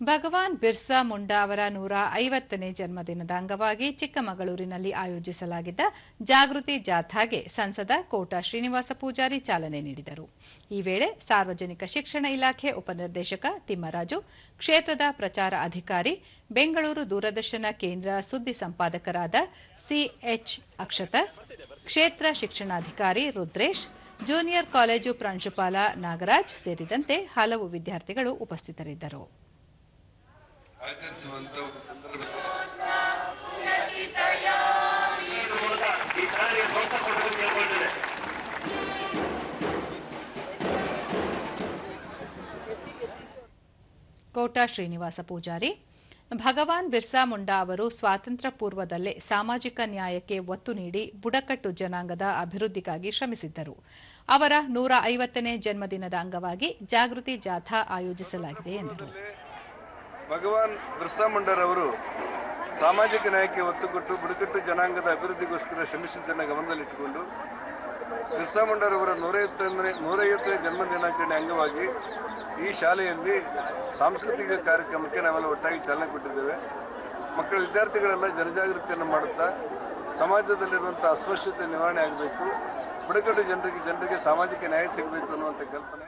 ಭಗವಾನ್ ಬಿರ್ಸಾ ಮುಂಡಾ ಅವರ ನೂರ ಐವತ್ತನೇ ಜನ್ಮದಿನದ ಅಂಗವಾಗಿ ಚಿಕ್ಕಮಗಳೂರಿನಲ್ಲಿ ಆಯೋಜಿಸಲಾಗಿದ್ದ ಜಾಗೃತಿ ಜಾಥಾಗೆ ಸಂಸದ ಕೋಟಾ ಶ್ರೀನಿವಾಸ ಪೂಜಾರಿ ಚಾಲನೆ ನೀಡಿದರು. ಈ ವೇಳೆ ಸಾರ್ವಜನಿಕ ಶಿಕ್ಷಣ ಇಲಾಖೆ ಉಪನಿರ್ದೇಶಕ ತಿಮ್ಮರಾಜು, ಕ್ಷೇತ್ರದ ಪ್ರಚಾರ ಅಧಿಕಾರಿ, ಬೆಂಗಳೂರು ದೂರದರ್ಶನ ಕೇಂದ್ರ ಸುದ್ದಿ ಸಂಪಾದಕರಾದ ಸಿಎಚ್ ಅಕ್ಷತ, ಕ್ಷೇತ್ರ ಶಿಕ್ಷಣಾಧಿಕಾರಿ ರುದ್ರೇಶ್, ಜೂನಿಯರ್ ಕಾಲೇಜು ಪ್ರಾಂಶುಪಾಲ ನಾಗರಾಜ್ ಸೇರಿದಂತೆ ಹಲವು ವಿದ್ಯಾರ್ಥಿಗಳು ಉಪಸ್ಥಿತರಿದ್ದರು. ಕೇಳ್ಕೊಳ್ತೇನೆ ಕೋಟಾ ಶ್ರೀನಿವಾಸ ಪೂಜಾರಿ. ಭಗವಾನ್ ಬಿರ್ಸಾ ಮುಂಡಾ ಅವರು ಸ್ವಾತಂತ್ರ್ಯ ಪೂರ್ವದಲ್ಲೇ ಸಾಮಾಜಿಕ ನ್ಯಾಯಕ್ಕೆ ಒತ್ತು ನೀಡಿ ಬುಡಕಟ್ಟು ಜನಾಂಗದ ಅಭಿವೃದ್ಧಿಗಾಗಿ ಶ್ರಮಿಸಿದ್ದರು. ಅವರ ನೂರ ಐವತ್ತನೇ ಜನ್ಮದಿನದ ಅಂಗವಾಗಿ ಜಾಗೃತಿ ಜಾಥಾ ಆಯೋಜಿಸಲಾಗಿದೆ ಎಂದರು. ಭಗವಾನ್ ಬಿರ್ಸಾ ಮುಂಡರ್ ಅವರು ಸಾಮಾಜಿಕ ನ್ಯಾಯಕ್ಕೆ ಒತ್ತು ಕೊಟ್ಟು ಬುಡಕಟ್ಟು ಜನಾಂಗದ ಅಭಿವೃದ್ಧಿಗೋಸ್ಕರ ಶ್ರಮಿಸಿದ್ದನ್ನು ಗಮನದಲ್ಲಿಟ್ಟುಕೊಂಡು ಬಿರ್ಸಾ ಮುಂಡರ್ ಅವರ ನೂರೈವತ್ತನೇ ಜನ್ಮ ದಿನಾಚರಣೆ ಅಂಗವಾಗಿ ಈ ಶಾಲೆಯಲ್ಲಿ ಸಾಂಸ್ಕೃತಿಕ ಕಾರ್ಯಕ್ರಮಕ್ಕೆ ನಾವೆಲ್ಲ ಒಟ್ಟಾಗಿ ಚಾಲನೆ ಕೊಟ್ಟಿದ್ದೇವೆ. ಮಕ್ಕಳ ವಿದ್ಯಾರ್ಥಿಗಳೆಲ್ಲ ಜನಜಾಗೃತಿಯನ್ನು ಮಾಡುತ್ತಾ ಸಮಾಜದಲ್ಲಿರುವಂಥ ಅಸ್ಪೃಶ್ಯತೆ ನಿವಾರಣೆ ಆಗಬೇಕು. ಬುಡಕಟ್ಟು ಜನರಿಗೆ ಜನರಿಗೆ ಸಾಮಾಜಿಕ ನ್ಯಾಯ ಸಿಗಬೇಕು ಅನ್ನುವಂಥ ಕಲ್ಪನೆ.